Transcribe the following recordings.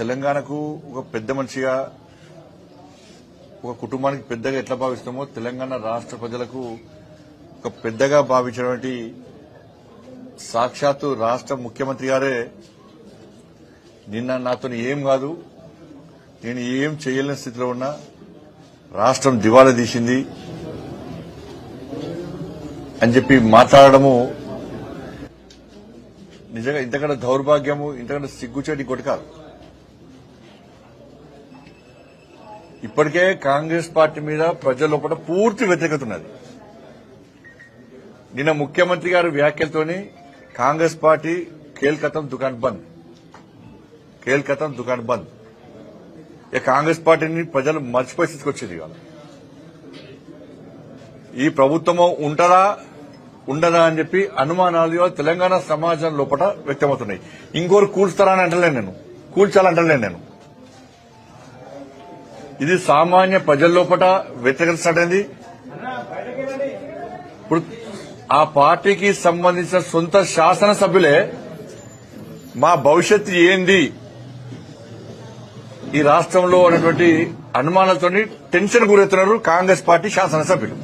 తెలంగాణకు ఒక పెద్ద మనిషిగా ఒక కుటుంబానికి పెద్దగా ఎట్లా భావిస్తామో తెలంగాణ రాష్ట్ర ప్రజలకు ఒక పెద్దగా భావించినటువంటి సాక్షాత్తు రాష్ట్ర ముఖ్యమంత్రి గారే నిన్న నాతో ఏం కాదు నేను ఏం చేయలేని స్థితిలో ఉన్నా రాష్ట్రం దివాలా తీసింది అని చెప్పి మాట్లాడడము నిజంగా ఇంతకంటే దౌర్భాగ్యము ఇంతకంటే సిగ్గుచేటి కొట్టుకారు కాదు ఇప్పటికే కాంగ్రెస్ పార్టీ మీద ప్రజల లోపల పూర్తి వ్యతిరేకత ఉన్నది. నిన్న ముఖ్యమంత్రి గారి వ్యాఖ్యలతోని కాంగ్రెస్ పార్టీ కేల్కతం దుకాన్ బంద్. కేల్కతం దుకాన్ బంద్. ఇక కాంగ్రెస్ పార్టీని ప్రజలు మర్చిపోయి తీసుకొచ్చింది ఇవాళ. ఈ ప్రభుత్వం ఉంటదా ఉండదా అని చెప్పి అనుమానాలు తెలంగాణ సమాజం లోపల వ్యక్తమవుతున్నాయి. ఇంకోరు కూల్స్తారా అని అంటలేను నేను. కూల్చాలంటలేను నేను. ఇది సామాన్య ప్రజల లోపల వ్యతిరేకత స్టార్ట్ అయింది. ఇప్పుడు ఆ పార్టీకి సంబంధించిన సొంత శాసనసభ్యులే మా భవిష్యత్తు ఏంది? ఈ రాష్ట్రంలో ఉన్నటువంటి అనుమానాలతో టెన్షన్ గురవుతున్నారు కాంగ్రెస్ పార్టీ శాసనసభ్యులు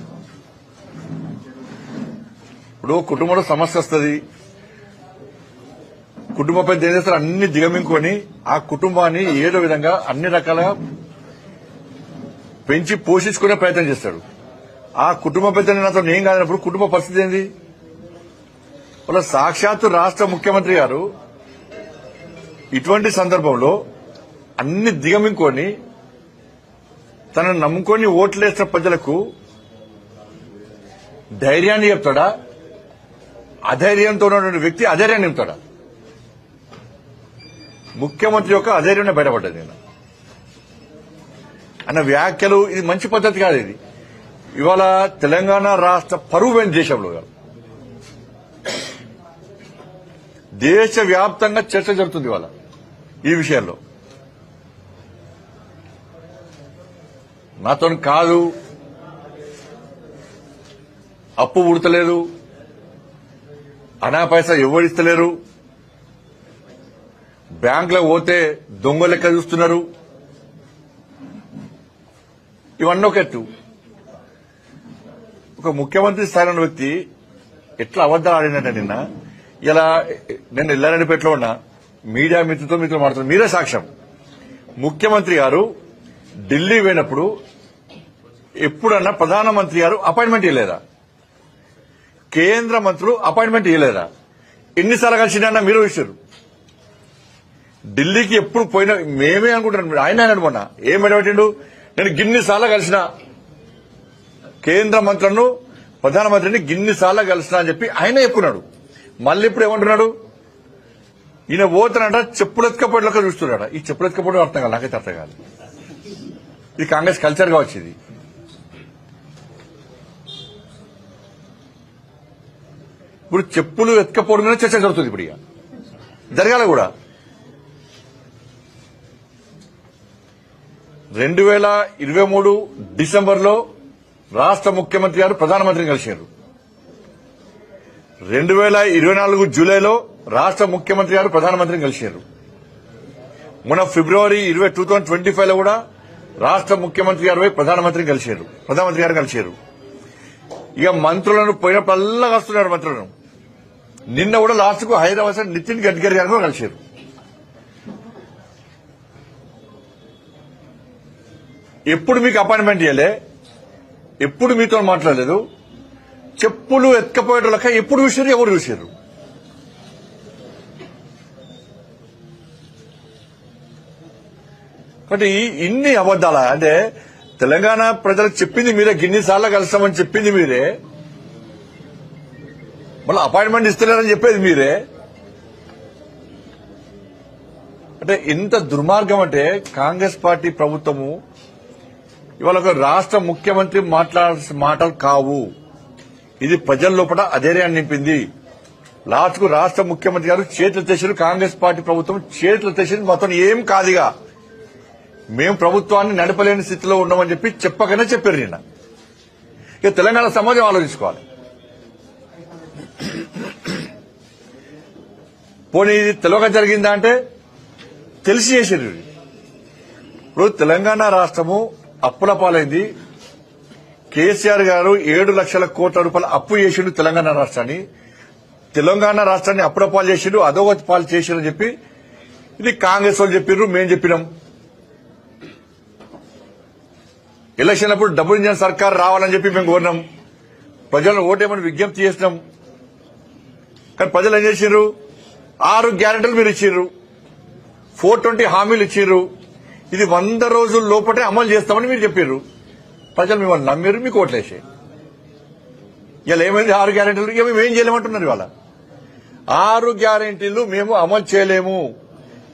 ఇప్పుడు కుటుంబంలో సమస్య వస్తుంది. కుటుంబంపై పెద్ద ఏం చేస్తారు? అన్ని దిగమింగుకొని ఆ కుటుంబాన్ని ఏదో విధంగా అన్ని రకాలుగా పెంచి పోషించుకునే ప్రయత్నం చేస్తాడు. ఆ కుటుంబ పెద్దని నాతో నేను కాదన్నప్పుడు కుటుంబ పరిస్థితి ఏంది? వాళ్ళ సాక్షాత్తు రాష్ట్ర ముఖ్యమంత్రి గారు ఇటువంటి సందర్భంలో అన్ని దిగమింకొని తనను నమ్ముకొని ఓట్లేసిన ప్రజలకు ధైర్యాన్ని చెప్తాడా? అధైర్యంతో ఉన్నటువంటి వ్యక్తి అధైర్యాన్ని చెప్తాడా? ముఖ్యమంత్రి యొక్క అధైర్యమే బయటపడ్డది నేను అన్న వ్యాఖ్యలు ఇది మంచి పద్ధతి కాదు ఇది. ఇవాళ తెలంగాణ రాష్ట్ర పరువు దేశంలో కాదు. దేశ వ్యాప్తంగా చర్చ జరుగుతుంది ఇవాళ ఈ విషయంలో. నాతో కాదు. అప్పు ఉడతలేదు. అనా పైసా ఎవరిస్తలేరు బ్యాంకులో పోతే దొంగ లెక్క చూస్తున్నారు. ఇవన్నీ ఒక ఎత్తు ఒక ముఖ్యమంత్రి స్థాయిలో వ్యక్తి ఎట్లా అబద్దాలు ఆడినట్ట నిన్న? ఇలా నేను ఎల్లారెడ్డిపేటలో ఉన్నా మీడియా మిత్రులతో మీతో మాట్లాడుతున్నా మీరే సాక్ష్యం. ముఖ్యమంత్రి గారు ఢిల్లీ పోయినప్పుడు ఎప్పుడన్నా ప్రధానమంత్రి గారు అపాయింట్మెంట్ ఇవ్వలేదా కేంద్ర మంత్రులు అపాయింట్మెంట్ ఇవ్వలేదా ఎన్నిసార్లు కలిసిండన్నా మీరు ఇచ్చారు ఢిల్లీకి ఎప్పుడు పోయినా మేమే అనుకుంటున్నాం ఆయన అన్నాడు మొన్న ఏం ఎడబెట్టిండు నేను గిన్నిసార్లు కలిసిన కేంద్ర మంత్రులను ప్రధానమంత్రిని గిన్నిసార్లు కలిసిన అని చెప్పి ఆయన చెప్పుకున్నాడు. మళ్ళీ ఇప్పుడు ఏమంటున్నాడు? ఈయన పోతానంట చెప్పులు ఎత్తుకపోయేట్లక చూస్తున్నాడు ఈ చెప్పులు అర్థం కాదు నాకైతే అర్థం కాదు. ఇది కాంగ్రెస్ కల్చర్గా వచ్చింది ఇప్పుడు చెప్పులు ఎత్కపోవడం మీద చర్చ జరుగుతుంది ఇప్పుడు ఇక. జరగాల కూడా. రెండు వేల ఇరవై మూడు డిసెంబర్లో రాష్ట్ర ముఖ్యమంత్రి గారు ప్రధానమంత్రిని కలిశారు. రెండు వేల ఇరవై నాలుగు జూలైలో రాష్ట్ర ముఖ్యమంత్రి గారు ప్రధానమంత్రిని కలిశారు. మొన్న ఫిబ్రవరి ఇరవై టూ థౌసండ్ ట్వంటీ ఫైవ్లో కూడా రాష్ట్ర ముఖ్యమంత్రి గారు ప్రధానమంత్రిని కలిశారు. ప్రధానమంత్రి గారు కలిశారు. ఇక మంత్రులను పోయినప్పుడల్లా కలుస్తున్నారు మంత్రులను. నిన్న కూడా లాస్ట్కు హైదరాబాద్ నితిన్ గడ్కరీ గారు కూడా కలిశారు. ఎప్పుడు మీకు అపాయింట్మెంట్ ఇవ్వలే ఎప్పుడు మీతో మాట్లాడలేదు? చెప్పులు ఎత్తుకపోయేటోళ్ళక ఎప్పుడు చూసారు ఎవరు చూసారు కాబట్టి ఇన్ని అబద్దాలా అంటే తెలంగాణ ప్రజలకు చెప్పింది మీరే గిన్నిసార్లు కలుస్తామని చెప్పింది మీరే. మళ్ళీ అపాయింట్మెంట్ ఇస్తలేరని చెప్పేది మీరే. అంటే ఇంత దుర్మార్గం అంటే కాంగ్రెస్ పార్టీ ప్రభుత్వము ఇవాళ ఒక రాష్ట్ర ముఖ్యమంత్రి మాట్లాడాల్సిన మాటలు కావు. ఇది ప్రజల లోపల అధైర్యాన్ని నింపింది. లాస్ట్కు రాష్ట్ర ముఖ్యమంత్రి గారు చేతులు తెచ్చారు. కాంగ్రెస్ పార్టీ ప్రభుత్వం చేతులు తెచ్చింది. మొత్తం ఏం కాదుగా. మేము ప్రభుత్వాన్ని నడపలేని స్థితిలో ఉన్నామని చెప్పి చెప్పకనే చెప్పారు నిన్న. ఇక తెలంగాణ సమాజం ఆలోచించుకోవాలి. పోనీ ఇది తెలవక జరిగిందా అంటే తెలిసి చేసారు ఇప్పుడు తెలంగాణ రాష్ట్రము అప్పుల పాలైంది. కేసీఆర్ గారు ఏడు లక్షల కోట్ల రూపాయల అప్పు చేసిండు తెలంగాణ రాష్ట్రాన్ని. తెలంగాణ రాష్ట్రాన్ని అప్పుల పాలు చేసిండు అధోగతి పాలు చేసిండని అని చెప్పి ఇది కాంగ్రెస్ వాళ్ళు చెప్పిర్రు మేం చెప్పినాం. ఎలక్షన్ అప్పుడు డబుల్ ఇంజన్ సర్కార్ రావాలని చెప్పి మేము కోరినాం. ప్రజలను ఓటేమని విజ్ఞప్తి చేసినాం. కానీ ప్రజలు ఏం చేసిర్రు? ఆరు గ్యారెంటీలు మీరు ఇచ్చిర్రు. ఫోర్ ట్వంటీ హామీలు ఇచ్చిర్రు. ఇది వంద రోజుల లోపటే అమలు చేస్తామని మీరు చెప్పారు ప్రజలు మిమ్మల్ని నమ్మారు మీకు ఓట్లేసాయి. ఇలా ఏమైంది? ఆరు గ్యారెంటీలు. ఇక మేము ఏం చేయలేమంటున్నారు ఇవాళ? ఆరు గ్యారెంటీలు మేము అమలు చేయలేము.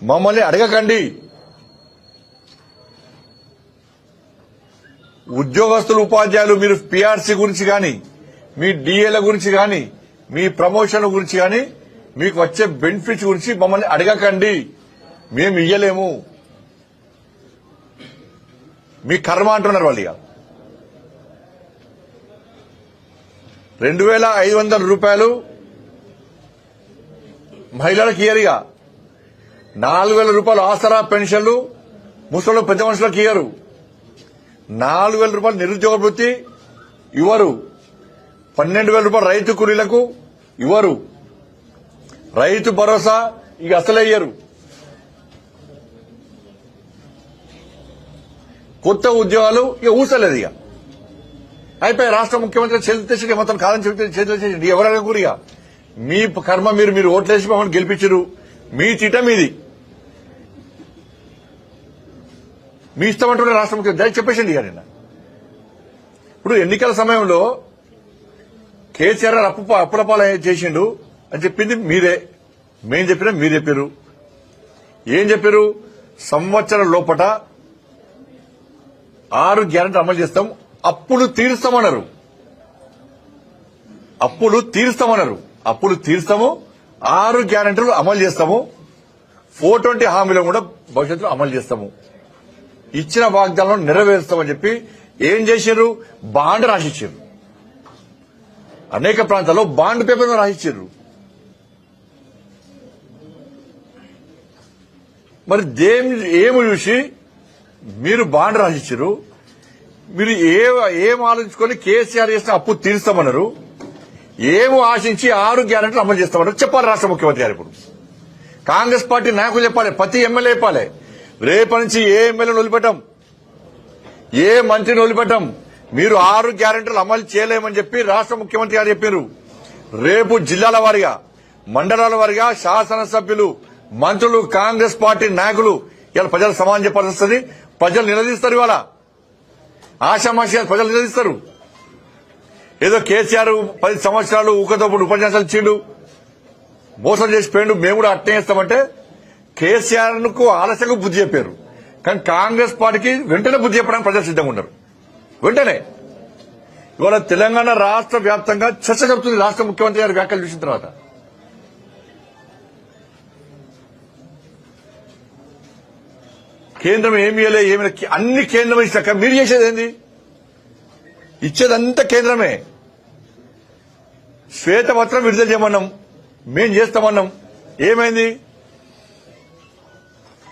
మమ్మల్ని అడగకండి. ఉద్యోగస్తులు ఉపాధ్యాయులు మీరు పీఆర్సీ గురించి కానీ మీ డిఏల గురించి కానీ మీ ప్రమోషన్ గురించి కానీ మీకు వచ్చే బెనిఫిట్స్ గురించి మమ్మల్ని అడగకండి. మేము ఇయ్యలేము. మీ కర్మ అంటున్నారు వాళ్ళు ఇక. రెండు వేల ఐదు వందల రూపాయలు మహిళలకు ఇయరిగా నాలుగు వేల రూపాయలు ఆసరా పెన్షన్లు ముసలి పెద్ద మనుషులకు ఇయ్యరు. నాలుగు వేల రూపాయలు నిరుద్యోగ వృత్తి ఇవ్వరు. పన్నెండు వేల రూపాయలు రైతు కూలీలకు ఇవ్వరు. రైతు భరోసా ఇక అసలే ఇయ్యరు. కొత్త ఉద్యోగాలు ఇక ఊసలేదు ఇక. అయిపోయి రాష్ట్ర ముఖ్యమంత్రి చేతులు మొత్తం కాదని చెబితే చేతులు తెచ్చి ఎవరైనా కూరిగా మీ కర్మ మీరు మీరు ఓట్లేసి మమ్మల్ని గెలిపించరు. మీ తిట మీది. మీ ఇష్టం అంటున్న రాష్ట్ర ముఖ్యమంత్రి. దయచేసి చెప్పేసింది ఇక నిన్న. ఇప్పుడు ఎన్నికల సమయంలో కేసీఆర్ అప్పు అప్పుల అప్పుడపాలు చేసిండు అని చెప్పింది మీరే. మేం చెప్పినా మీరు చెప్పారు ఏం చెప్పారు సంవత్సరం లోపట ఆరు గ్యారెంటీ అమలు చేస్తాం. అప్పులు తీరుస్తామన్నారు. అప్పులు తీరుస్తామన్నారు. అప్పులు తీరుస్తాము. ఆరు గ్యారెంటీలు అమలు చేస్తాము. ఫోర్ ట్వంటీ హామీలను కూడా భవిష్యత్తులో అమలు చేస్తాము. ఇచ్చిన వాగ్దానం నెరవేరుస్తామని చెప్పి ఏం చేశారు బాండ్ రాసిచ్చారు. అనేక ప్రాంతాల్లో బాండ్ పేపర్ రాసిచ్చారు. మరి దేం ఏమి చూసి మీరు బాండ్ రాసిచ్చారు. మీరు ఏ ఏం ఆలోచించుకొని కేసీఆర్ చేసిన అప్పు తీరుస్తామన్నారు. ఏమి ఆశించి ఆరు గ్యారెంటీలు అమలు చేస్తామన్నారు. చెప్పాలి రాష్ట్ర ముఖ్యమంత్రి గారు ఇప్పుడు. కాంగ్రెస్ పార్టీ నాయకులు చెప్పాలి ప్రతి ఎమ్మెల్యే చెప్పాలి. రేపటి నుంచి ఏ ఎమ్మెల్యేను వదిలిపెట్టాం? ఏ మంత్రిని వదిలిపెట్టాం? మీరు ఆరు గ్యారెంటీలు అమలు చేయలేమని చెప్పి రాష్ట్ర ముఖ్యమంత్రి గారు చెప్పారు. రేపు జిల్లాల వారిగా మండలాల వారిగా శాసనసభ్యులు మంత్రులు కాంగ్రెస్ పార్టీ నాయకులు ఇలా ప్రజలు సమాధానం చెప్పాల్సి వస్తుంది. ప్రజలు నిలదీస్తారు ఇవాళ. ఆశామాషి ప్రజలు నిలదీస్తారు. ఏదో కేసీఆర్ పది సంవత్సరాలు ఊకతోపుడు ఉపన్యాసాలు ఇచ్చిండు. మోసం చేసి పోయిండు. మేము కూడా అట్నే చేస్తామంటే కేసీఆర్కు ఆలస్యంగా బుద్ధి చెప్పారు. కానీ కాంగ్రెస్ పార్టీకి వెంటనే బుద్ధి చెప్పడానికి ప్రజలు సిద్ధంగా ఉన్నారు. వెంటనే. ఇవాళ తెలంగాణ రాష్ట్ర వ్యాప్తంగా చర్చ జరుగుతుంది రాష్ట్ర ముఖ్యమంత్రి గారి వ్యాఖ్యలు చూసిన తర్వాత. కేంద్రం ఏమి ఇవ్వలే ఏమి అన్ని కేంద్రం ఇచ్చాక మీరు చేసేది ఏంది? ఇచ్చేదంతా కేంద్రమే. శ్వేతపత్రం విడుదల చేయమన్నాం మేం చేస్తామన్నాం. ఏమైంది?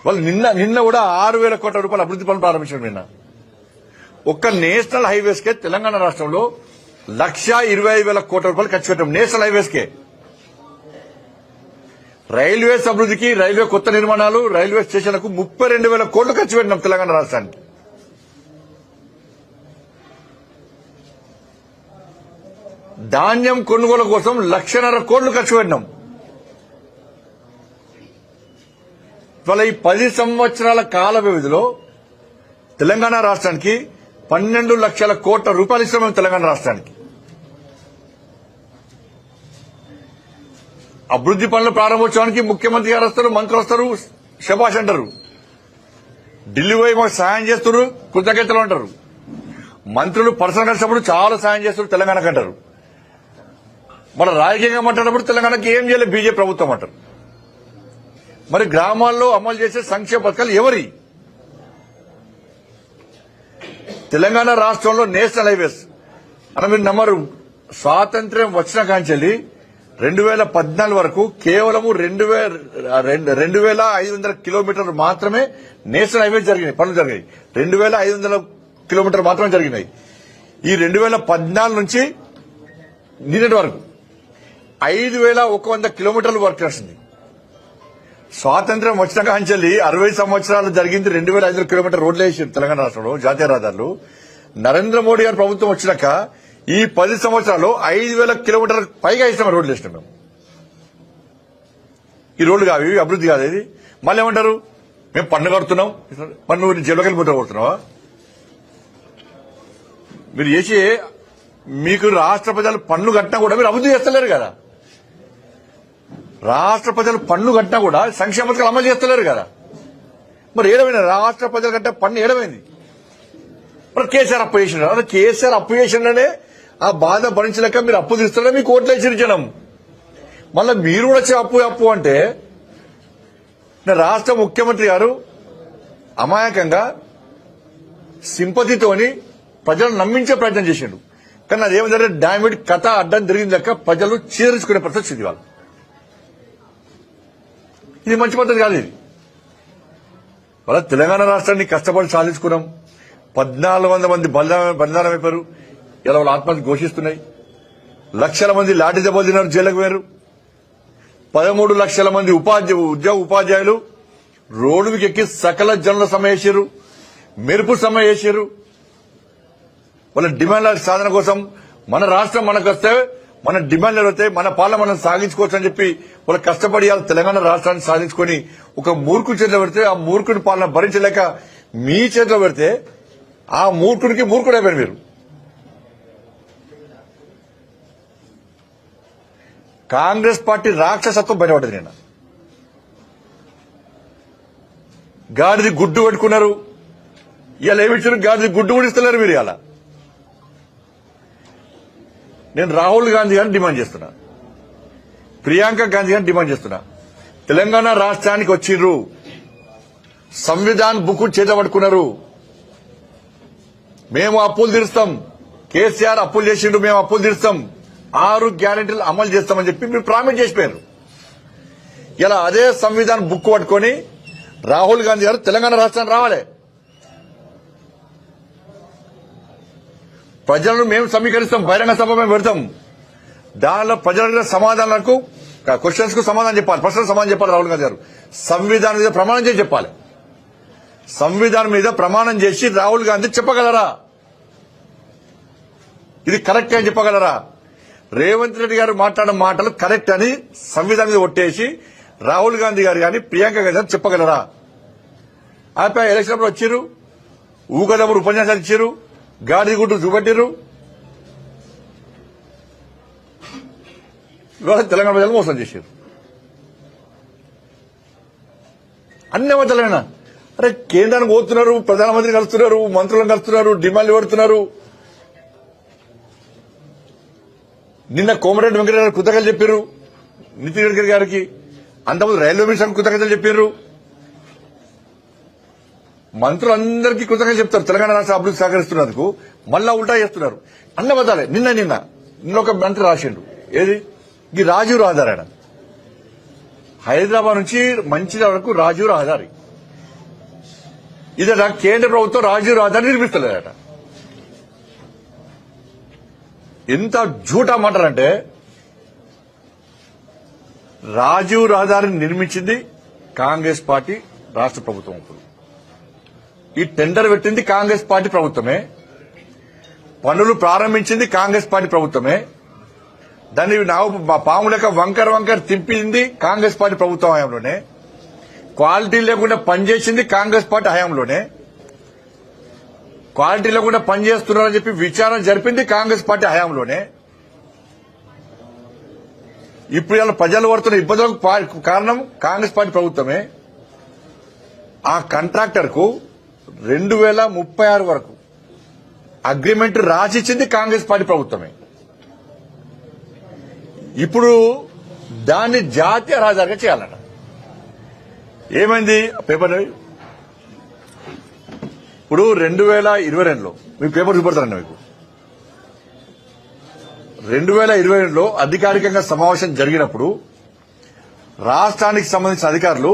వాళ్ళు నిన్న నిన్న కూడా ఆరు వేల కోట్ల రూపాయల అభివృద్ధి పనులు ప్రారంభించారు నిన్న. ఒక్క నేషనల్ హైవేస్ కే తెలంగాణ రాష్ట్రంలో లక్షా ఇరవై ఐదు వేల కోట్ల రూపాయలు ఖర్చు పెట్టాం నేషనల్ హైవేస్ రైల్వే రైల్వేస్ అభివృద్ధికి రైల్వే కొత్త నిర్మాణాలు రైల్వే స్టేషన్లకు ముప్పై రెండు వేల కోట్లు ఖర్చు పెట్టినాం తెలంగాణ రాష్ట్రానికి. ధాన్యం కొనుగోలు కోసం లక్షన్నర కోట్లు ఖర్చు పెట్టినాం. ఇవాళ ఈ పది సంవత్సరాల కాల వ్యవధిలో తెలంగాణ రాష్ట్రానికి పన్నెండు లక్షల కోట్ల రూపాయలు ఇస్తున్నాం తెలంగాణ రాష్ట్రానికి. అభివృద్ధి పనుల ప్రారంభోత్సవానికి ముఖ్యమంత్రి గారు వస్తారు మంత్రులు వస్తారు శభాష్ అంటారు. ఢిల్లీ పోయి మాకు సాయం చేస్తారు కృతజ్ఞతలు అంటారు. మంత్రులు పర్సనల్ కలిసినప్పుడు చాలా సాయం చేస్తారు తెలంగాణకు అంటారు. మన రాజకీయంగా మాట్లాడినప్పుడు తెలంగాణకి ఏం చేయలేదు బీజేపీ ప్రభుత్వం అంటారు. మరి గ్రామాల్లో అమలు చేసే సంక్షేమ పథకాలు ఎవరి? తెలంగాణ రాష్ట్రంలో నేషనల్ హైవేస్. అని మీరు నమ్మరు స్వాతంత్ర్యం వచ్చిన కాంచెల్లి రెండు వేల పద్నాలుగు వరకు కేవలము రెండు వేల రెండు- రెండు వేల ఐదు వందల కిలోమీటర్లు మాత్రమే నేషనల్ హైవే జరిగినాయి పనులు జరిగాయి. రెండు వేల ఐదు వందల కిలోమీటర్లు మాత్రమే జరిగినాయి. ఈ రెండు వేల పద్నాలుగు నుంచి నిన్నటి వరకు ఐదు వేల ఒక వంద కిలోమీటర్లు వర్క్ చేస్తుంది స్వాతంత్ర్యం వచ్చిన కాంచెల్లి అరవై సంవత్సరాలు జరిగింది రెండు వేల ఐదు కిలోమీటర్ రోడ్లు వేసి తెలంగాణ రాష్ట్రంలో జాతీయ రహదారులు. నరేంద్ర మోడీ గారి ప్రభుత్వం వచ్చినాక ఈ పది సంవత్సరాలు ఐదు వేల కిలోమీటర్ల పైగా వేసినాం రోడ్లు వేసినాం మేము. ఈ రోడ్లు కావు ఇవి అభివృద్ధి కాదు ఇది. మళ్ళీ ఏమంటారు? మేము పన్ను కడుతున్నాం. మరి నువ్వు జైలుకి వెళ్ళిపోతా కొడుతున్నావా మీరు చేసి మీకు రాష్ట్ర ప్రజలు పన్ను కట్టినా కూడా మీరు అభివృద్ధి చేస్తలేరు కదా. రాష్ట్ర ప్రజలు పన్ను కట్టినా కూడా సంక్షేమ పథకాలు అమలు చేస్తలేరు కదా. మరి ఏడమైంది రాష్ట్ర ప్రజలు కట్టే పన్ను ఏడమైంది మరి కేసీఆర్ అప్పు చేసిన అదే కేసీఆర్ అప్పు చేసిండనే ఆ బాధ భరించలేక మీరు అప్పు తీస్తారా? మీకు ఓట్లు ఇచ్చిన జనం. మళ్ళీ మీరు కూడా వచ్చే అప్పు అప్పు అంటే నా రాష్ట్ర ముఖ్యమంత్రి గారు అమాయకంగా సింపతితోని ప్రజలను నమ్మించే ప్రయత్నం చేసిండు. కానీ అదేమంటే డామిడ్ కథ అడ్డం జరిగింది లెక్క ప్రజలు చీరించుకునే పరిస్థితి వాళ్ళు ఇది మంచి పద్ధతి కాదు ఇది. వాళ్ళ తెలంగాణ రాష్ట్రాన్ని కష్టపడి సాధించుకున్నాం. పద్నాలుగు వందల మంది బలిదానం అయిపోయారు ఇలా వాళ్ళ ఆత్మహత్య ఘోషిస్తున్నాయి? లక్షల మంది లాఠీ దెబ్బలు తిన్నారు జైలుకు పదమూడు లక్షల మంది ఉపాధ్యాయ ఉద్యోగ ఉపాధ్యాయులు రోడ్డుకి ఎక్కి సకల జనుల సమ్మె చేశారు మెరుపు సమ్మె చేశారు వాళ్ళ డిమాండ్ల సాధన కోసం మన రాష్ట్రం మనకు వస్తే మన డిమాండ్లు వస్తే మన పాలన మనం సాగించుకోవచ్చు అని చెప్పి వాళ్ళు కష్టపడి తెలంగాణ రాష్ట్రాన్ని సాధించుకొని ఒక మూర్ఖుడి చేతిలో పెడితే ఆ మూర్ఖుడి పాలన భరించలేక మీ చేతిలో పెడితే ఆ మూర్ఖుడికి మూర్ఖుడైపోయారు మీరు. కాంగ్రెస్ పార్టీ రాక్షసత్వం బయటపడ్డది నిన్న. గాడిది గుడ్డు పెట్టుకున్నారు. ఇలా ఏమిచ్చారు గాడిది గుడ్డు కూడా ఇస్తలేరు మీరు ఇలా నేను రాహుల్ గాంధీ గారిని డిమాండ్ చేస్తున్నా. ప్రియాంక గాంధీ గారిని డిమాండ్ చేస్తున్నా. తెలంగాణ రాష్ట్రానికి వచ్చిర్రు. సంవిధాన్ బుక్ చేత పట్టుకున్నారు. మేము అప్పులు తీరుస్తాం. కేసీఆర్ అప్పులు చేసిండు మేము అప్పులు తీరుస్తాం. ఆరు గ్యారెంటీలు అమలు చేస్తామని చెప్పి మీరు ప్రామిస్ చేసిపోయారు ఇలా అదే సంవిధానం బుక్ పట్టుకొని రాహుల్ గాంధీ గారు తెలంగాణ రాష్ట్రానికి రావాలి. ప్రజలను మేము సమీకరిస్తాం బహిరంగ సభ మేము పెడతాం. దానిలో ప్రజల సమాధానాలకు క్వశ్చన్స్కు సమాధానం చెప్పాలి ప్రశ్నలకు సమాధానం చెప్పాలి రాహుల్ గాంధీ గారు. సంవిధానం మీద ప్రమాణం చేసి చెప్పాలి. సంవిధానం మీద ప్రమాణం చేసి రాహుల్ గాంధీ చెప్పగలరా? ఇది కరెక్ట్ అని చెప్పగలరా? రేవంత్ రెడ్డి గారు మాట్లాడిన మాటలు కరెక్ట్ అని సంవిధానం మీద ఒట్టేసి రాహుల్ గాంధీ గారు కానీ ప్రియాంక గాంధీ గారు చెప్పగలరా? ఆపై ఎలక్షన్ అప్పుడు వచ్చారు ఊగదప్పుడు ఉపన్యాసాలు ఇచ్చారు గాడి గుడ్డు చూపెట్టారు ఇవాళ తెలంగాణ ప్రజలు మోసం చేశారు అన్ని అవతలైనా అరే కేంద్రానికి పోతున్నారు ప్రధానమంత్రి కలుస్తున్నారు మంత్రులను కలుస్తున్నారు డిమాండ్లు పెడుతున్నారు. నిన్న కోమరెడ్డి వెంకటరెడ్డి గారు కృతజ్ఞతలు చెప్పారు. నితిన్ గడ్కరీ గారికి. అంతకుముందు రైల్వే మినిస్టర్ కృతజ్ఞతలు చెప్పారు. మంత్రులందరికీ కృతజ్ఞతలు చెప్తారు. తెలంగాణ రాష్ట్ర అభివృద్ధి సహకరిస్తున్నందుకు మళ్ళా ఉల్టా చేస్తున్నారు. అన్న బదాలే నిన్న నిన్న నిన్న ఒక మంత్రి రాసిండు. ఏది? ఈ రాజీవ్ రహదారి ఆయన హైదరాబాద్ నుంచి మంచిర్యాల వరకు రాజీవ్ రహదారి. ఇదట కేంద్ర ప్రభుత్వం రాజీవ్ రహదారి నిర్మిస్తలేదట. ఎంత జూటా మాటలంటే రాజీవ్ రహదారిని నిర్మించింది కాంగ్రెస్ పార్టీ రాష్ట్ర ప్రభుత్వం ఇప్పుడు. ఈ టెండర్ పెట్టింది కాంగ్రెస్ పార్టీ ప్రభుత్వమే. పనులు ప్రారంభించింది కాంగ్రెస్ పార్టీ ప్రభుత్వమే. దాన్ని నావు పాము లెక్క వంకర వంకర తిప్పింది కాంగ్రెస్ పార్టీ ప్రభుత్వం హయాంలోనే. క్వాలిటీ లేకుండా పనిచేసింది కాంగ్రెస్ పార్టీ హయాంలోనే. క్వాలిటీలో కూడా పనిచేస్తున్నారని చెప్పి విచారణ జరిపింది కాంగ్రెస్ పార్టీ హయాంలోనే. ఇప్పుడు ఇలా ప్రజలు పడుతున్న ఇబ్బందులకు కారణం కాంగ్రెస్ పార్టీ ప్రభుత్వమే. ఆ కాంట్రాక్టర్కు రెండు వేల ముప్పై ఆరు వరకు అగ్రిమెంట్ రాసిచ్చింది కాంగ్రెస్ పార్టీ ప్రభుత్వమే. ఇప్పుడు దాన్ని జాతీయ రాజధానిగా చేయాలట. ఏమైంది? పేపర్ ఇప్పుడు రెండు వేల ఇరవై రెండులో మీకు పేపర్ చూపెడతారండి మీకు. రెండు వేల ఇరవై రెండులో అధికారికంగా సమావేశం జరిగినప్పుడు రాష్ట్రానికి సంబంధించిన అధికారులు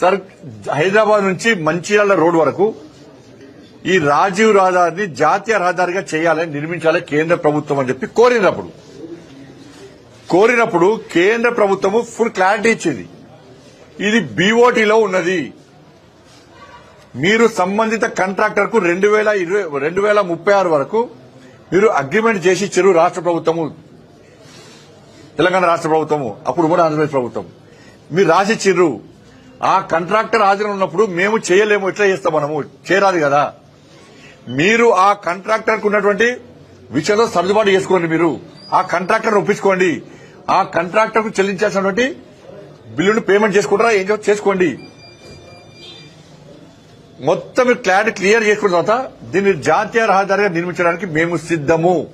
సార్ హైదరాబాద్ నుంచి మంచిర్యాల రోడ్ వరకు ఈ రాజీవ్ రహదారిని జాతీయ రహదారిగా చేయాలని నిర్మించాలని కేంద్ర ప్రభుత్వం అని చెప్పి కోరినప్పుడు. కోరినప్పుడు కేంద్ర ప్రభుత్వము ఫుల్ క్లారిటీ ఇచ్చింది. ఇది బీఓటీలో ఉన్నది. మీరు సంబంధిత కాంట్రాక్టర్కు రెండు వేల ఇరవై రెండు వేల ముప్పై ఆరు వరకు మీరు అగ్రిమెంట్ చేసి ఇచ్చారు రాష్ట్ర ప్రభుత్వము. తెలంగాణ రాష్ట్ర ప్రభుత్వము. అప్పుడు కూడా ఆంధ్రప్రదేశ్ ప్రభుత్వం. మీరు రాసిచ్చిర్రు ఆ కాంట్రాక్టర్ హాజరు ఉన్నప్పుడు మేము చేయలేము ఎట్లా చేస్తాం మనము? చేయరాదు కదా. మీరు ఆ కాంట్రాక్టర్కు ఉన్నటువంటి విషయంలో సర్దుబాటు చేసుకోండి మీరు. ఆ కాంట్రాక్టర్ ఒప్పించుకోండి. ఆ కాంట్రాక్టర్కు చెల్లించాల్సినటువంటి బిల్లును పేమెంట్ చేసుకుంటారా ఏం చేసుకోండి. మొత్తం క్లారిటీ క్లియర్ చేసుకున్న తర్వాత దీన్ని జాతీయ రహదారిగా నిర్మించడానికి మేము సిద్ధము.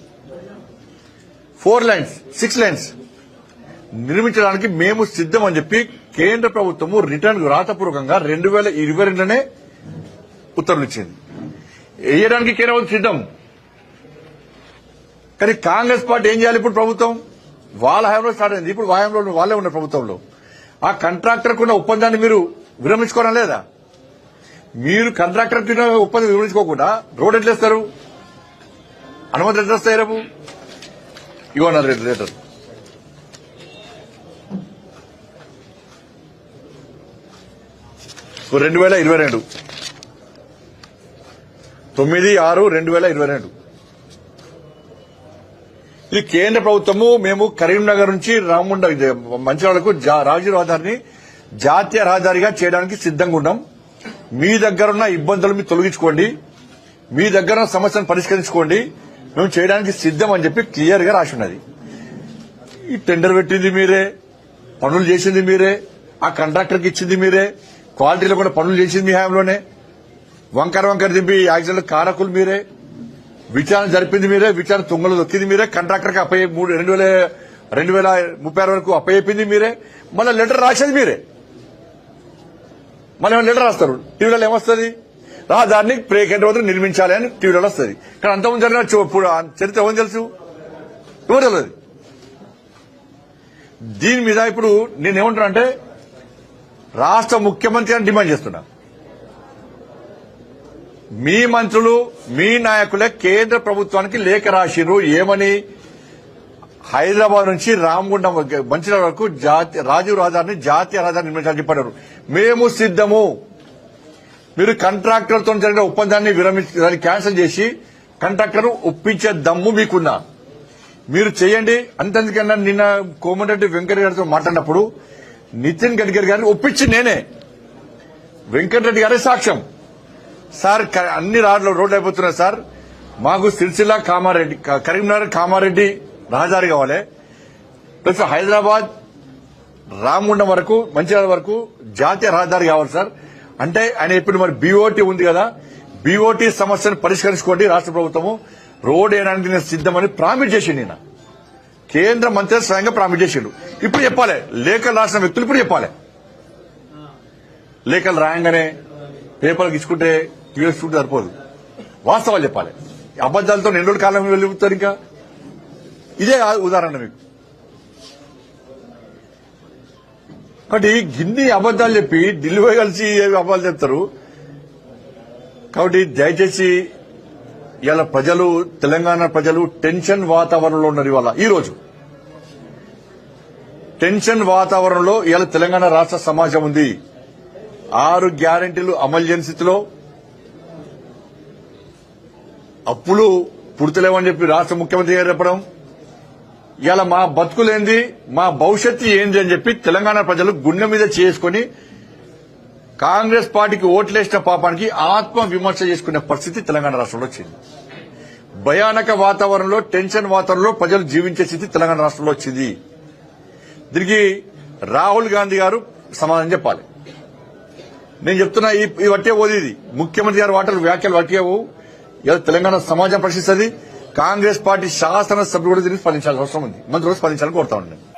ఫోర్ లైన్స్ సిక్స్ లైన్స్ నిర్మించడానికి మేము సిద్ధం అని చెప్పి కేంద్ర ప్రభుత్వము రిటర్న్ రాతపూర్వకంగా రెండు వేల ఇరవై రెండులోనే ఉత్తర్వులు ఇచ్చింది వేయడానికి కేంద్ర సిద్ధం. కానీ కాంగ్రెస్ పార్టీ ఏం చేయాలి ఇప్పుడు ప్రభుత్వం? వాళ్ళ హయాంలో స్టార్ట్ అయింది. ఇప్పుడు హయాంలో వాళ్ళే ఉన్నారు ప్రభుత్వంలో. ఆ కాంట్రాక్టర్ కున్న ఒప్పందాన్ని మీరు విరమించుకోవడం లేదా? మీరు కాంట్రాక్టర్ ఒప్పందం వివరించుకోకుండా రోడ్ ఎట్లేస్తారు అనుమతి ఎట్లా వస్తాయి రేపు? ఇవ్వన్నారు రేటు లెటర్ రెండు వేల ఇరవై రెండు. తొమ్మిది ఆరు రెండు వేల ఇరవై రెండు. ఇది కేంద్ర ప్రభుత్వము మేము కరీంనగర్ నుంచి రామగుండ మంచిర్యాలకు జా- రాజీవ్ రహదారిని జాతీయ రహదారిగా చేయడానికి సిద్ధంగా ఉన్నాం. మీ దగ్గర ఉన్న ఇబ్బందులు మీరు తొలగించుకోండి. మీ దగ్గర ఉన్న సమస్యను పరిష్కరించుకోండి. మేము చేయడానికి సిద్ధం అని చెప్పి క్లియర్గా రాసి ఉన్నది. ఈ టెండర్ పెట్టింది మీరే పనులు చేసింది మీరే ఆ కాంట్రాక్టర్కి ఇచ్చింది మీరే క్వాలిటీలో కూడా పనులు చేసింది మీ హయాంలోనే. వంకర వంకర దింపి యాక్సిడెంట్ కారకులు మీరే విచారణ జరిపింది మీరే విచారణ తుంగలు దొక్కింది మీరే కాంట్రాక్టర్కి అప్పయ్యే మూడు రెండు వేల రెండు వేల ముప్పై ఆరు వరకు అప్పయ్యింది మీరే మళ్ళీ లెటర్ రాసేది మీరే. మనం ఏమైనా లెటర్ రాస్తారు? టీవీలో ఏమొస్తుంది? రహదారిని ప్రే కేంద్ర వద్ద నిర్మించాలి అని టీవీలో వస్తుంది. కానీ అంతకుముందు జరిగిన చరిత్ర ఏమని తెలుసు? ఎవరు తెలియదు దీని మీద ఇప్పుడు నేనేమంటున్నా అంటే రాష్ట్ర ముఖ్యమంత్రి అని డిమాండ్ చేస్తున్నా. మీ మంత్రులు మీ నాయకులే కేంద్ర ప్రభుత్వానికి లేఖ రాసిరు ఏమని? హైదరాబాద్ నుంచి రామగుండం మంచిర్యాల వరకు రాజీవ్ రహదారిని జాతీయ రహదారిని నిర్మించాలని చెప్పారు. మేము సిద్ధము. మీరు కాంట్రాక్టర్తో జరిగిన ఒప్పందాన్ని విరమించి దాన్ని క్యాన్సిల్ చేసి కాంట్రాక్టర్ ఒప్పించే దమ్ము మీకున్న. మీరు చేయండి. అంతెందుకన్నా నిన్న కోమటిరెడ్డి వెంకటరెడ్డి గారితో మాట్లాడినప్పుడు నితిన్ గడ్కరీ గారిని ఒప్పించి నేనే. వెంకటరెడ్డి గారే సాక్ష్యం. సార్ అన్ని రాడ్లు రోడ్లు అయిపోతున్నాయి సార్. మాకు సిరిసిల్ల కామారెడ్డి కరీంనగర్ కామారెడ్డి రహదారి కావాలి. ప్లస్ హైదరాబాద్ రామగుండం వరకు మంచిర్యాల వరకు జాతీయ రహదారి కావాలి సార్. అంటే ఆయన ఇప్పుడు మరి బీఓటీ ఉంది కదా. బీఓటీ సమస్యను పరిష్కరించుకోండి రాష్ట్ర ప్రభుత్వము. రోడ్ వేయడానికి నేను సిద్ధమని ప్రామిస్ చేసిండు నేను కేంద్ర మంత్రి స్వయంగా ప్రామిస్ చేసిండు. ఇప్పుడు చెప్పాలి లేఖలు రాసిన వ్యక్తులు ఇప్పుడు చెప్పాలి. లేఖలు రాయంగానే పేపర్కి ఇచ్చుకుంటే తీసుకుంటే సరిపోదు. వాస్తవాలు చెప్పాలి. అబద్దాలతో రెండు రోజుల కాలం వెళ్ళిపోతారు ఇంకా? ఇదే ఉదాహరణ మీకు. కాబట్టి గిన్ని అబద్దాలు చెప్పి ఢిల్లీ కలిసి ఏవి అబద్దాలు చెప్తారు? కాబట్టి దయచేసి ఇవాళ ప్రజలు తెలంగాణ ప్రజలు టెన్షన్ వాతావరణంలో ఉన్నారు ఇవాళ ఈరోజు టెన్షన్ వాతావరణంలో ఇవాళ తెలంగాణ రాష్ట్ర సమాజం ఉంది. ఆరు గ్యారంటీలు అమలు చేయని స్థితిలో అప్పులు పుడతలేవని చెప్పి రాష్ట్ర ముఖ్యమంత్రి గారు చెప్పడం ఇలా మా బతుకులేంది మా భవిష్యత్తు ఏంది అని చెప్పి తెలంగాణ ప్రజలు గుండె మీద చేసుకుని కాంగ్రెస్ పార్టీకి ఓట్లేసిన పాపానికి ఆత్మ విమర్శ చేసుకునే పరిస్థితి తెలంగాణ రాష్ట్రంలో వచ్చింది. భయానక వాతావరణంలో టెన్షన్ వాతావరణంలో ప్రజలు జీవించే స్థితి తెలంగాణ రాష్ట్రంలో వచ్చింది. దీనికి రాహుల్ గాంధీ గారు సమాధానం చెప్పాలి. నేను చెప్తున్నా ఈ వట్టే ఓది ముఖ్యమంత్రి గారి వాటలు వ్యాఖ్యలు వట్టేవు తెలంగాణ సమాజం ప్రశ్నిస్తుంది. కాంగ్రెస్ పార్టీ శాసనసభ్యుడు కూడా దీనికి స్పందించాల్సిన అవసరం ఉంది. మంత్రులు స్పందించాలని కోరుతా ఉన్నాను.